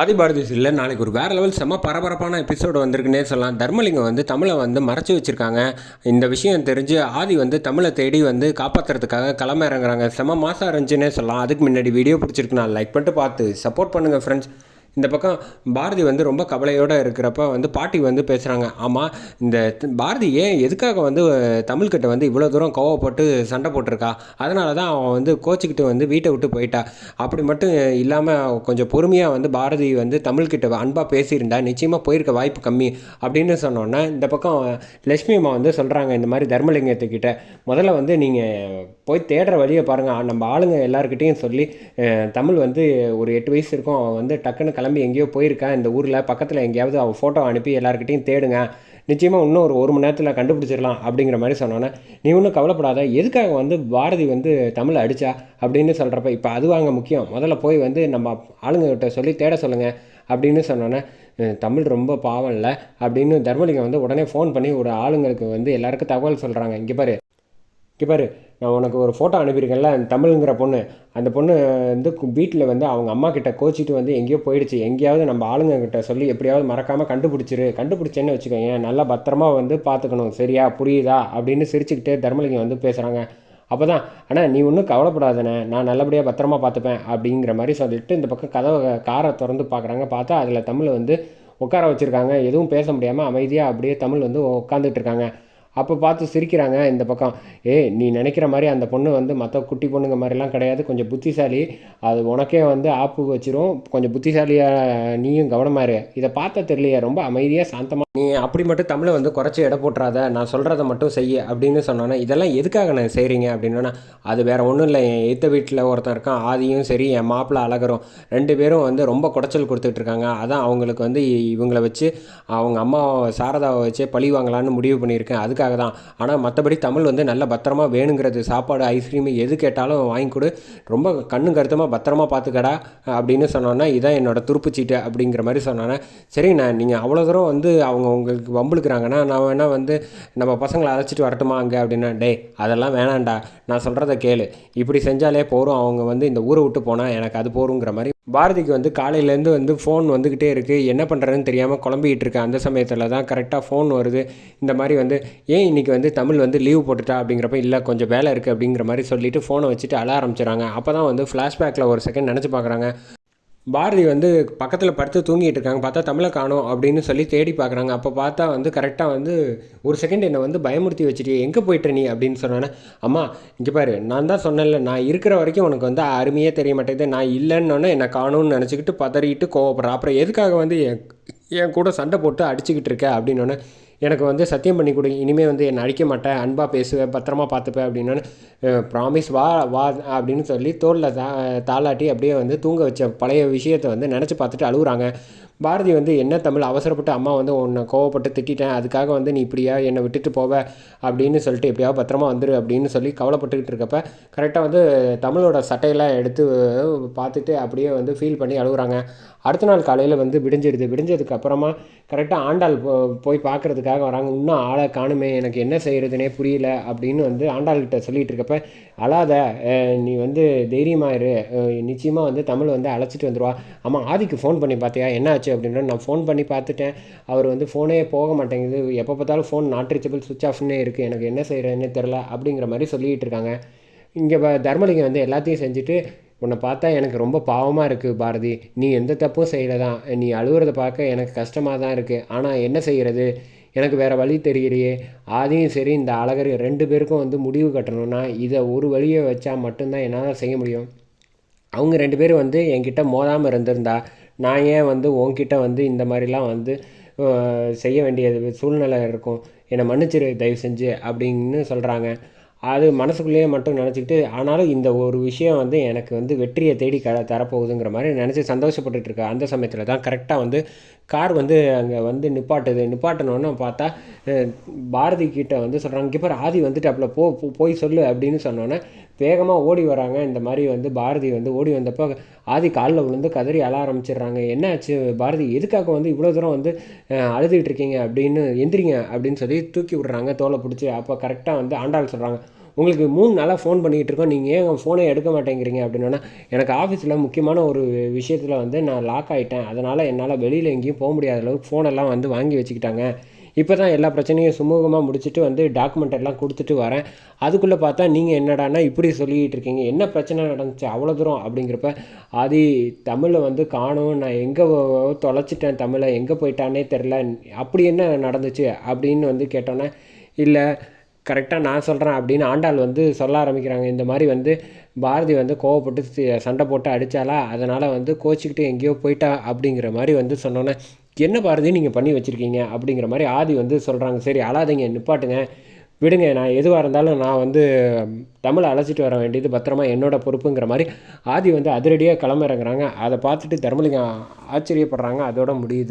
ஆதிபாரதி இல்லை நாளைக்கு ஒரு வேறு லெவல் செம்ம பரபரப்பான எபிசோடு வந்திருக்குன்னே சொல்லலாம். தர்மலிங்கம் வந்து தமிழை வந்து மறைச்சி வச்சுருக்காங்க. இந்த விஷயம் தெரிஞ்சு ஆதி வந்து தமிழை தேடி வந்து காப்பாற்றுறதுக்காக கிளம்ப இறங்குறாங்க செம்ம மாதம் இருந்துச்சுன்னே சொல்லலாம். அதுக்கு முன்னாடி வீடியோ பிடிச்சிருக்கு. நான் லைக் பண்ணிட்டு பார்த்து சப்போர்ட் பண்ணுங்கள் ஃப்ரெண்ட்ஸ் இந்த பக்கம் பாரதி வந்து ரொம்ப கவலையோடு இருக்கிறப்ப வந்து பாட்டி வந்து பேசுகிறாங்க ஆமாம் இந்த பாரதி ஏன் எதுக்காக வந்து தமிழ்கிட்ட வந்து இவ்வளோ தூரம் கோவப்பட்டு சண்டை போட்டிருக்கா? அதனால தான் அவன் வந்து கோச்சிக்கிட்டு வந்து வீட்டை விட்டு போயிட்டா. அப்படி மட்டும் இல்லாமல் கொஞ்சம் பொறுமையாக வந்து பாரதி வந்து தமிழ்கிட்ட அன்பாக பேசியிருந்தா நிச்சயமாக போயிருக்க வாய்ப்பு கம்மி அப்படின்னு சொன்னோன்னே இந்த பக்கம் லட்சுமி அம்மா வந்து சொல்கிறாங்க இந்த மாதிரி தர்மலிங்கத்துக்கிட்ட முதல்ல வந்து நீங்கள் போய் தேடுற வழியை பாருங்கள் நம்ம ஆளுங்க எல்லாருக்கிட்டேயும் சொல்லி தமிழ் வந்து ஒரு எட்டு வயசு இருக்கும். அவன் வந்து டக்குன்னு கிளம்பி எங்கேயோ போயிருக்கான் இந்த ஊரில் பக்கத்தில் எங்கேயாவது அவள் ஃபோட்டோ அனுப்பி எல்லாருக்கிட்டையும் தேடுங்க. நிச்சயமாக இன்னும் ஒரு ஒரு மணி நேரத்தில் கண்டுபிடிச்சிடலாம் அப்படிங்கிற மாதிரி சொன்னோன்னே நீ ஒன்றும் கவலைப்படாத. எதுக்காக வந்து பாரதி வந்து தமிழை அடித்தா அப்படின்னு சொல்கிறப்ப இப்போ அது வாங்க முக்கியம். முதல்ல போய் வந்து நம்ம ஆளுங்ககிட்ட சொல்லி தேட சொல்லுங்கள் அப்படின்னு சொன்னோன்னே தமிழ் ரொம்ப பாவம் இல்லை? அப்படின்னு தர்மலிங்கம் வந்து உடனே ஃபோன் பண்ணி ஒரு ஆளுங்களுக்கு வந்து எல்லாருக்கும் தகவல் சொல்கிறாங்க இங்கே பாரு. இங்கே பாரு. நான் உனக்கு ஒரு ஃபோட்டோ அனுப்பியிருக்கேன்ல அந்த தமிழுங்கிற பொண்ணு. அந்த பொண்ணு வந்து வீட்டில் வந்து அவங்க அம்மா கிட்ட கோச்சிட்டு வந்து எங்கேயோ போயிடுச்சு. எங்கேயாவது நம்ம ஆளுங்க கிட்ட சொல்லி எப்படியாவது மறக்காமல் கண்டுபிடிச்சிரு. கண்டுபிடிச்சேன்னு வச்சுக்கோங்க நல்லா பத்திரமா வந்து பார்த்துக்கணும் சரியா? புரியுதா? அப்படின்னு சிரிச்சுக்கிட்டே தர்மலிங்கம் வந்து பேசுகிறாங்க அப்போ தான் ஆனால் நீ ஒன்றும் கவலைப்படாதண்ணே. நான் நல்லபடியாக பத்திரமா பார்த்துப்பேன் அப்படிங்கிற மாதிரி சொல்லிட்டு இந்த பக்கம் கதவை காரை திறந்து பார்க்குறாங்க பார்த்தா அதில் தமிழ் வந்து உட்கார வச்சுருக்காங்க. எதுவும் பேச முடியாமல் அமைதியாக அப்படியே தமிழ் வந்து உட்காந்துட்டு இருக்காங்க. அப்போ பார்த்து சிரிக்கிறாங்க இந்த பக்கம். ஏ நீ நினைக்கிற மாதிரி அந்த பொண்ணு வந்து மற்ற குட்டி பொண்ணுங்க மாதிரிலாம் கிடையாது. கொஞ்சம் புத்திசாலி. அது உனக்கே வந்து ஆப்பு வச்சிரும். கொஞ்சம் புத்திசாலியாக நீயும் கவனமாக இரு. இதை பார்த்தா தெரியலையே ரொம்ப அமைதியாக சாந்தமாக நீ அப்படி மட்டும் தமிழை வந்து குறைச்சி எடை போட்டுறாத. நான் சொல்கிறத மட்டும் செய்ய அப்படின்னு சொன்னோன்னே இதெல்லாம் எதுக்காக நான் செய்கிறீங்க அப்படின்னா அது வேறு ஒன்றும் இல்லை. என் எத்த வீட்டில் ஒருத்தன் இருக்கான். ஆதியும் சரி என் மாப்பிள்ளை அழகரும். ரெண்டு பேரும் வந்து ரொம்ப குடைச்சல் கொடுத்துட்ருக்காங்க அதான் அவங்களுக்கு வந்து இவங்களை வச்சு அவங்க அம்மா சாரதாவை வச்சே பழி வாங்கலான்னு முடிவு பண்ணியிருக்கேன். அதுக்கு அதுக்காக தான். ஆனால் மற்றபடி தமிழ் வந்து நல்ல பத்திரமா வேணுங்கிறது. சாப்பாடு ஐஸ்கிரீம் எது கேட்டாலும் வாங்கி கொடு. ரொம்ப கண்ணு கருத்தமாக பத்திரமா பார்த்துக்கடா அப்படின்னு சொன்னோன்னா இதான் என்னோட துருப்புச்சீட்டு அப்படிங்கிற மாதிரி சொன்னோன்னே சரிண்ணா நீங்கள் அவ்வளோ தூரம் வந்து அவங்க உங்களுக்கு வம்புழுக்கிறாங்கன்னா நான் வேணால் வந்து நம்ம பசங்களை அழைச்சிட்டு வரட்டுமா அங்கே அப்படின்னா. டே அதெல்லாம் வேணாம்டா. நான் சொல்கிறத கேளு. இப்படி செஞ்சாலே போகிறோம் அவங்க வந்து இந்த ஊரை விட்டு போனால் எனக்கு அது போருங்கிற மாதிரி பாரதிக்கு வந்து காலையிலேருந்து வந்து ஃபோன் வந்துக்கிட்டே இருக்குது என்ன பண்ணுறதுன்னு தெரியாமல் குழம்பிக்கிட்டு இருக்கேன் அந்த சமயத்தில் தான் கரெக்டாக ஃபோன் வருது. இந்த மாதிரி வந்து ஏன் இன்றைக்கி வந்து தமிழ் வந்து லீவ் போட்டுட்டா அப்படிங்கிறப்ப இல்லை கொஞ்சம் வேலை இருக்குது அப்படிங்கிற மாதிரி சொல்லிவிட்டு ஃபோனை வச்சுட்டு அழ ஆரம்பிச்சிடுறாங்க அப்போ தான் வந்து ஃப்ளாஷ்பேக்கில் ஒரு செகண்ட் நினச்சி பார்க்குறாங்க. பாரதி வந்து பக்கத்தில் படுத்து தூங்கிட்டு இருக்காங்க. பார்த்தா தமிழை காணோம் அப்படின்னு சொல்லி தேடி பார்க்குறாங்க. அப்போ பார்த்தா வந்து கரெக்டாக வந்து ஒரு செகண்ட் என்னை வந்து பயமுறுத்தி வச்சுட்டு எங்கே போயிட்டு நீ அப்படின்னு சொன்னோன்னே அம்மா இங்கே பாரு நான் தான் சொன்னேன்ல நான் இருக்கிற வரைக்கும் உனக்கு வந்து அருமையே தெரிய மாட்டேங்குது. நான் இல்லைன்னொன்னே என்னை காணும்னு நினச்சிக்கிட்டு பதறிட்டு கோவப்படுறேன். அப்புறம் எதுக்காக வந்து என் என் கூட சண்டை போட்டு அடிச்சுக்கிட்டு இருக்க அப்படின்னோடனே எனக்கு வந்து சத்தியம் பண்ணி கொடு இனிமேல் வந்து என்னை அடிக்க மாட்டேன் அன்பாக பேசுவேன் பத்திரமா பார்த்துப்பேன் அப்படின்னு ப்ராமிஸ் வா வா அப்படின்னு சொல்லி தோளில் தா தாளாட்டி அப்படியே வந்து தூங்க வச்ச பழைய விஷயத்தை வந்து நினச்சி பார்த்துட்டு அழுகுறாங்க. பாரதி வந்து என்ன தமிழ்? அவசரப்பட்டு அம்மா வந்து உன்னை கோவப்பட்டு திட்டிட்டேன். அதுக்காக வந்து நீ இப்படியா? என்னை விட்டுட்டு போவ. அப்படின்னு சொல்லிட்டு எப்படியாவது பத்திரமா வந்துரு அப்படின்னு சொல்லி கவலைப்பட்டுக்கிட்டு இருக்கப்ப கரெக்டாக வந்து தமிழோட சட்டையெல்லாம் எடுத்து பார்த்துட்டு அப்படியே வந்து ஃபீல் பண்ணி அழுகுறாங்க. அடுத்த நாள் காலையில் வந்து விடிஞ்சிடுது. விடிஞ்சதுக்கு அப்புறமா கரெக்டாக ஆண்டாள் போ போய் பார்க்கறதுக்காக வராங்க. இன்னும் ஆளை காணுமே. எனக்கு என்ன செய்கிறதுனே புரியல. அப்படின்னு வந்து ஆண்டாள்கிட்ட சொல்லிகிட்டு இருக்கப்ப அழாத. நீ வந்து தைரியமாக இரு. நிச்சயமாக வந்து தமிழ் வந்து அழைச்சிட்டு வந்துடுவா ஆமாம் ஆதிக்கு ஃபோன் பண்ணி பார்த்தியா? என்ன ஆச்சு? அப்படின்னா நான் ஃபோன் பண்ணி பார்த்துட்டேன். அவர் வந்து ஃபோனே போக மாட்டேங்குது. எப்போ பார்த்தாலும் ஃபோன் நாட் ரீச்சபிள் சுவிச் ஆஃப்னே இருக்குது எனக்கு என்ன செய்கிறேன்னு தெரில அப்படிங்கிற மாதிரி சொல்லிகிட்டு இருக்காங்க. இங்கே தர்மலிங்கம் வந்து எல்லாத்தையும் செஞ்சுட்டு உன்னை பார்த்தா எனக்கு ரொம்ப பாவமாக இருக்குது பாரதி. நீ எந்த தப்பும் செய்யலை தான் நீ அழுகுறத பார்க்க எனக்கு கஷ்டமாக தான் இருக்குது ஆனால் என்ன செய்கிறது எனக்கு வேறு வழி தெரியலையே. ஆதியும் சரி இந்த அழகர் ரெண்டு பேருக்கும் வந்து முடிவு கட்டணும்னா இதை ஒரு வழியை வச்சா மட்டும்தான் என்னால் செய்ய முடியும். அவங்க ரெண்டு பேரும் வந்து என்கிட்ட மோதாமல் இருந்திருந்தா நான் ஏன் வந்து உன்கிட்ட வந்து இந்த மாதிரிலாம் வந்து செய்ய வேண்டியது சூழ்நிலை இருக்கும். என்னை மன்னிச்சிரு தயவு செஞ்சு அப்படின்னு சொல்கிறாங்க அது மனசுக்குள்ளேயே மட்டும் நினச்சிக்கிட்டு ஆனாலும் இந்த ஒரு விஷயம் வந்து எனக்கு வந்து வெற்றியை தேடி க தரப்போகுதுங்கிற மாதிரி நினச்சி சந்தோஷப்பட்டுட்டு அந்த சமயத்தில் தான் கரெக்டாக வந்து கார் வந்து அங்கே வந்து நிப்பாட்டுது. நிப்பாட்டினோன்னு பார்த்தா பாரதி கிட்ட வந்து சொல்கிறாங்க இங்கே ஆதி வந்துட்டாப்புல போ போ- போய் சொல்லு அப்படின்னு சொன்னோன்னே வேகமாக ஓடி வராங்க. இந்த மாதிரி வந்து பாரதி வந்து ஓடி வந்தப்போ ஆதி காலில் விழுந்து கதறி அழ ஆரம்பிச்சிடுறாங்க. என்ன ஆச்சு பாரதி? எதுக்காக வந்து இவ்வளோ தூரம் வந்து அழுதுகிட்டு இருக்கீங்க அப்படின்னு எந்திரிங்க அப்படின்னு சொல்லி தூக்கி விடுறாங்க. தோலை பிடிச்சி. அப்போ கரெக்டாக வந்து ஆண்டாள் சொல்கிறாங்க உங்களுக்கு மூணு நாளாக ஃபோன் பண்ணிகிட்டு இருக்கோம். நீங்கள் ஏன் ஃபோனை எடுக்க மாட்டேங்கிறீங்க? அப்படின்னா எனக்கு ஆஃபீஸில் முக்கியமான ஒரு விஷயத்தில் வந்து நான் லாக் ஆகிட்டேன் அதனால் என்னால் வெளியில் எங்கேயும் போக முடியாத அளவுக்கு ஃபோனெல்லாம் வந்து வாங்கி வச்சுக்கிட்டாங்க. இப்போ தான் எல்லா பிரச்சனையும் சுமூகமாக முடிச்சுட்டு வந்து டாக்குமெண்ட் எல்லாம் கொடுத்துட்டு வரேன். அதுக்குள்ளே பார்த்தா நீங்கள் என்னடானா இப்படி சொல்லிக்கிட்டு இருக்கீங்க. என்ன பிரச்சனை நடந்துச்சு? அவ்வளோ தூரம் அப்படிங்கிறப்ப ஆதி தமிழை வந்து காணும். நான் எங்கே தொலைச்சிட்டேன் தமிழை? எங்கே போயிட்டானே தெரில அப்படி என்ன நடந்துச்சு அப்படின்னு வந்து கேட்டோன்னே இல்லை கரெக்டாக நான் சொல்கிறேன் அப்படின்னு ஆண்டாள் வந்து சொல்ல ஆரம்பிக்கிறாங்க. இந்த மாதிரி வந்து பாரதி வந்து கோவப்பட்டு சண்டை போட்டு அடித்தாலா அதனால் வந்து கோச்சிக்கிட்டு எங்கேயோ போயிட்டா அப்படிங்கிற மாதிரி வந்து சொன்னோன்னே என்ன பாரதி நீங்கள் பண்ணி வச்சுருக்கீங்க? அப்படிங்கிற மாதிரி ஆதி வந்து சொல்கிறாங்க சரி அழாதீங்க நிப்பாட்டுங்க. விடுங்க நான் எதுவாக இருந்தாலும் நான் வந்து தமிழை அழைச்சிட்டு வர வேண்டியது பத்திரமா என்னோட பொறுப்புங்கிற மாதிரி ஆதி வந்து அதிரடியாக கிளம்ப இறங்குறாங்க. அதை பார்த்துட்டு தர்மலிங்கம் ஆச்சரியப்படுறாங்க. அதோட முடியுது.